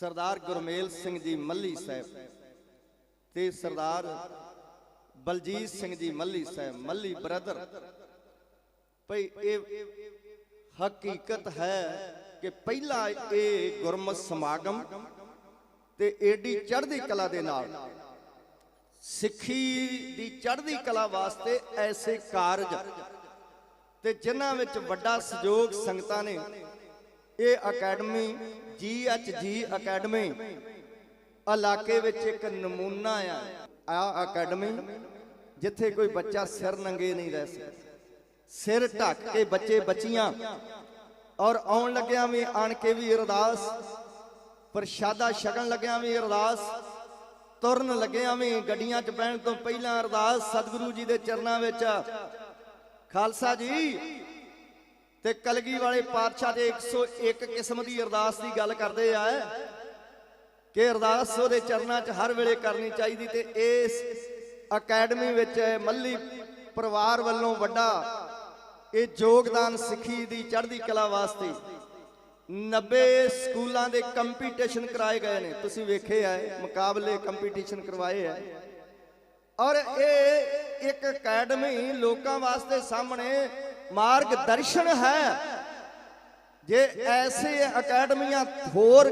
ਸਰਦਾਰ ਗੁਰਮੇਲ ਸਿੰਘ ਜੀ ਮੱਲੀ ਸਾਹਿਬ ਤੇ ਸਰਦਾਰ ਬਲਜੀਤ ਸਿੰਘ ਜੀ ਮੱਲੀ ਸਾਹਿਬ, ਮੱਲੀ ਬ੍ਰਦਰ। ਭਈ ਇਹ ਹਕੀਕਤ ਹੈ ਕਿ ਪਹਿਲਾ ਇਹ ਗੁਰਮਤ ਸਮਾਗਮ ਤੇ ਏਡੀ ਚੜ੍ਹਦੀ ਕਲਾ ਦੇ ਨਾਲ ਸਿੱਖੀ ਦੀ ਚੜ੍ਹਦੀ ਕਲਾ ਵਾਸਤੇ ਐਸੇ ਕਾਰਜ ਤੇ ਜਿਨ੍ਹਾਂ ਵਿੱਚ ਵੱਡਾ ਸਹਿਯੋਗ ਸੰਗਤਾਂ ਨੇ ਇਹ ਅਕੈਡਮੀ ਜੀਐਚਜੀ ਅਕੈਡਮੀ ਇਲਾਕੇ ਵਿੱਚ ਇੱਕ ਨਮੂਨਾ ਆ ਆ ਅਕੈਡਮੀ ਜਿੱਥੇ ਕੋਈ ਬੱਚਾ ਸਿਰ ਨੰਗੇ ਨਹੀਂ ਰਹਿ ਸਕਦਾ ਸਿਰ ਢੱਕ ਕੇ ਬੱਚੇ ਬੱਚੀਆਂ ਔਰ ਆਉਣ ਲੱਗਿਆਂ ਵੀ ਆਣ ਕੇ ਵੀ ਅਰਦਾਸ, ਪ੍ਰਸ਼ਾਦਾ ਛਕਣ ਲੱਗਿਆਂ ਵੀ ਅਰਦਾਸ, ਤੁਰਨ ਲੱਗਿਆਂ ਵੀ ਗੱਡੀਆਂ 'ਚ ਬਹਿਣ ਤੋਂ ਪਹਿਲਾਂ ਅਰਦਾਸ ਸਤਿਗੁਰੂ ਜੀ ਦੇ ਚਰਨਾਂ ਵਿੱਚ। ਖਾਲਸਾ ਜੀ ਤੇ ਕਲਗੀ ਵਾਲੇ ਪਾਤਸ਼ਾਹ ਦੇ 101 ਕਿਸਮ ਦੀ ਅਰਦਾਸ ਦੀ ਗੱਲ ਕਰਦੇ ਆ ਕਿ ਅਰਦਾਸ ਉਹਦੇ ਚਰਨਾਂ 'ਚ ਹਰ ਵੇਲੇ ਕਰਨੀ ਚਾਹੀਦੀ ਤੇ ਇਸ ਅਕੈਡਮੀ ਵਿੱਚ ਮੱਲੀ ਪਰਿਵਾਰ ਵੱਲੋਂ ਵੱਡਾ ਇਹ ਯੋਗਦਾਨ ਸਿੱਖੀ ਦੀ ਚੜ੍ਹਦੀ ਕਲਾ ਵਾਸਤੇ 90 ਸਕੂਲਾਂ ਦੇ ਕੰਪੀਟੀਸ਼ਨ ਕਰਾਏ ਗਏ ਨੇ। ਤੁਸੀਂ ਵੇਖੇ ਆ ਮੁਕਾਬਲੇ ਕੰਪੀਟੀਸ਼ਨ ਕਰਵਾਏ ਆ। ਔਰ ਇਹ ਇੱਕ ਅਕੈਡਮੀ ਲੋਕਾਂ ਵਾਸਤੇ ਸਾਹਮਣੇ ਮਾਰਗ ਦਰਸ਼ਨ ਹੈ। ਜੇ ਐਸੇ ਅਕੈਡਮੀਆਂ ਹੋਰ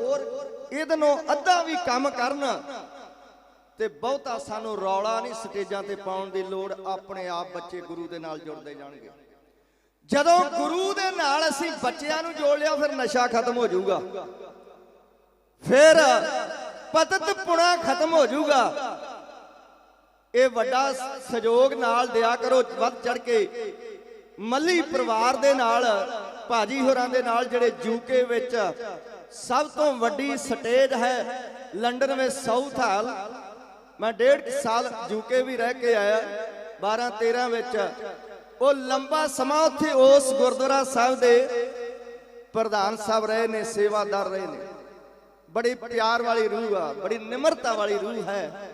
ਇਹਦੇ ਨੂੰ ਅੱਧਾ ਵੀ ਕੰਮ ਕਰਨ ਤੇ ਬਹੁਤਾ ਸਾਨੂੰ ਰੌਲਾ ਨਹੀਂ ਸਟੇਜਾਂ ਤੇ ਪਾਉਣ ਦੀ ਲੋੜ, ਆਪਣੇ ਆਪ ਬੱਚੇ ਗੁਰੂ ਦੇ ਨਾਲ ਜੁੜਦੇ ਜਾਣਗੇ। ਜਦੋਂ ਗੁਰੂ ਦੇ ਨਾਲ ਅਸੀਂ ਬੱਚਿਆਂ ਨੂੰ ਜੋੜ ਲਿਆ, ਫਿਰ ਨਸ਼ਾ ਖਤਮ ਹੋ ਜਾਊਗਾ। ਫਿਰ ਪਤਤ ਪੁਣਾ ਖਤਮ ਹੋ ਜਾਊਗਾ। ਇਹ ਵੱਡਾ ਸਹਿਯੋਗ ਨਾਲ ਦਿਆ ਕਰੋ, ਵੱਧ ਚੜ ਕੇ ਮੱਲੀ ਪਰਿਵਾਰ ਦੇ ਨਾਲ, ਭਾਜੀ ਹੋਰਾਂ ਦੇ ਨਾਲ, ਜਿਹੜੇ ਯੂਕੇ ਵਿੱਚ ਸਭ ਤੋਂ ਵੱਡੀ ਸਟੇਜ ਹੈ ਲੰਡਨ ਵਿੱਚ ਸਾਊਥ ਹਾਲ। ਮੈਂ ਡੇਢ ਸਾਲ ਯੂਕੇ ਵੀ ਰਹਿ ਕੇ ਆਇਆ 12 13 ਵਿੱਚ। ਉਹ ਲੰਬਾ ਸਮਾਂ ਉੱਥੇ ਉਸ ਗੁਰਦੁਆਰਾ ਸਾਹਿਬ ਦੇ ਪ੍ਰਧਾਨ ਸਾਹਿਬ ਰਹੇ ਨੇ, ਸੇਵਾਦਾਰ ਰਹੇ ਨੇ। ਬੜੀ ਪਿਆਰ ਵਾਲੀ ਰੂਹ ਆ, ਬੜੀ ਨਿਮਰਤਾ ਵਾਲੀ ਰੂਹ ਹੈ।